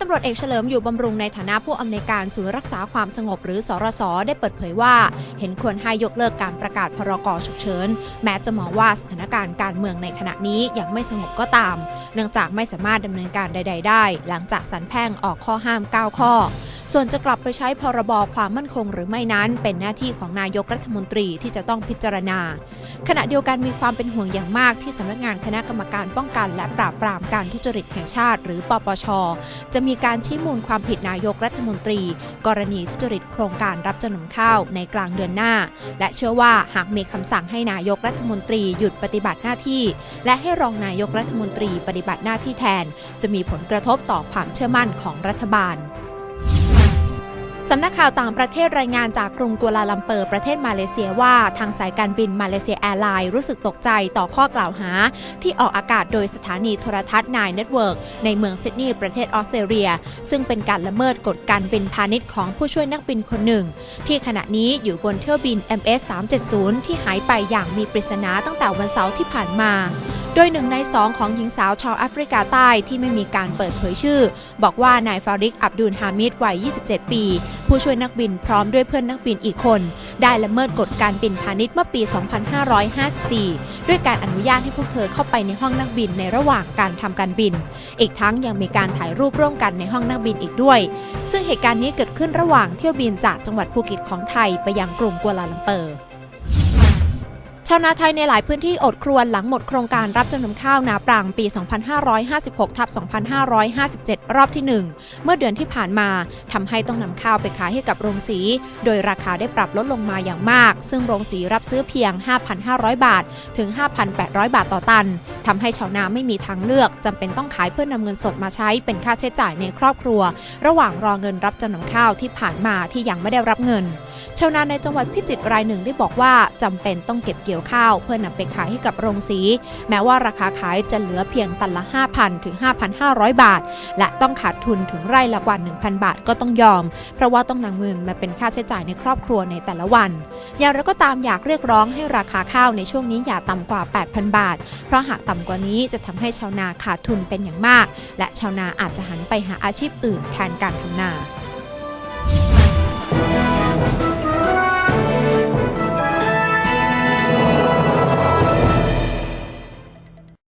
ตำรวจเอกเฉลิมอยู่บำรุงในฐานะผู้อำนวยการศูนย์รักษาความสงบหรือสรสได้เปิดเผยว่า เห็นควรให้ยกเลิกการประกาศพรกฉุกเฉิน แม้จะมองว่าสถานการณ์การเมืองในขณะนี้ยังไม่สงบก็ตาม เนื่องจากไม่สามารถดำเนินการใด ๆ ได้ หลังจากสันแพ่งออกข้อห้าม 9 ข้อ ส่วนจะกลับไปใช้พรบความมั่นคงหรือไม่นั้น เป็นหน้าที่ของนายกรัฐมนตรีที่จะต้องพิจารณา ขณะเดียวกันมีความเป็นห่วงอย่างมากที่สำนักงานคณะกรรมการป้องกัน และปราบปรามการทุจริตแห่งชาติ หรือปปช จะมีการชี้มูลความผิดนายกรัฐมนตรี กรณีทุจริตโครงการรับจำนำข้าวในกลางเดือนหน้า และเชื่อว่าหากมีคำสั่งให้นายกรัฐมนตรีหยุดปฏิบัติหน้าที่ และให้รองนายกรัฐมนตรีปฏิบัติหน้าที่แทน จะมีผลกระทบต่อความเชื่อมั่นของรัฐบาล สำนักข่าวต่างประเทศรายงานจากกรุงกัวลาลัมเปอร์ประเทศมาเลเซียว่าทางสายการบินมาเลเซียแอร์ไลน์รู้สึกตกใจต่อข้อกล่าวหา ที่ออกอากาศโดยสถานีโทรทัศน์นายเน็ตเวิร์กในเมืองซิดนีย์ประเทศออสเตรเลีย ซึ่งเป็นการละเมิดกฎการบินพาณิชย์ของผู้ช่วยนักบินคนหนึ่ง ที่ขณะนี้อยู่บนเที่ยวบิน MS 370ที่หายไปอย่างมีปริศนาตั้งแต่วันเสาร์ที่ผ่านมา โดยหนึ่งในสองของหญิงสาวชาวแอฟริกาใต้ที่ไม่มีการเปิดเผยชื่อ บอกว่านายฟาริกอับดุลฮามิดวัย 27 ปี ผู้ช่วยนักบินพร้อมด้วยเพื่อนนักบินอีกคน ได้ละเมิดกฎการบินพาณิชย์เมื่อปี 2554 ด้วยการอนุญาตให้พวกเธอเข้าไปในห้องนักบินในระหว่างการทำการบิน อีกทั้งยังมีการถ่ายรูปร่วมกันในห้องนักบินอีกด้วย ซึ่งเหตุการณ์นี้เกิดขึ้นระหว่างเที่ยวบินจากจังหวัดภูเก็ตของไทยไปยังกรุงกัวลาลัมเปอร์ ชาวนาไทยในหลายพื้นที่อดครวญหลังหมดโครงการรับจำนำข้าวนาปรังปี 2556ทับ2557 รอบที่ 1 เมื่อเดือนที่ผ่านมาทำให้ต้องนำข้าวไปขายให้กับโรงสี โดยราคาได้ปรับลดลงมาอย่างมาก ซึ่งโรงสีรับซื้อเพียง 5,500 บาท ถึง 5,800 บาทต่อตันทำให้ชาวนาไม่มีทางเลือกจำเป็นต้องขายเพื่อนำเงินสดมาใช้เป็นค่าใช้จ่ายในครอบครัว ระหว่างรอเงินรับจำนำข้าวที่ผ่านมาที่ยังไม่ได้รับเงิน ชาวนาในจังหวัดพิจิตรรายหนึ่งได้บอกว่าจำเป็นต้องเก็บเกี่ยวข้าว เพื่อนำไปขายให้กับโรงสี แม้ว่าราคาขายจะเหลือเพียงตันละ 5,000 ถึง 5,500 บาท และต้องขาดทุนถึงไร่ละกวัน1,000 บาทก็ต้องยอม เพราะว่าต้องนำเงินมาเป็นค่าใช้จ่ายในครอบครัวในแต่ละวัน อย่างไรก็ตามอยากเรียกร้องให้ราคาข้าวในช่วงนี้อย่าต่ำกว่า 8,000 บาท เพราะหากต่ำกว่านี้จะทำให้ชาวนาขาดทุนเป็นอย่างมาก และชาวนาอาจจะหันไปหาอาชีพอื่นแทนการทำนา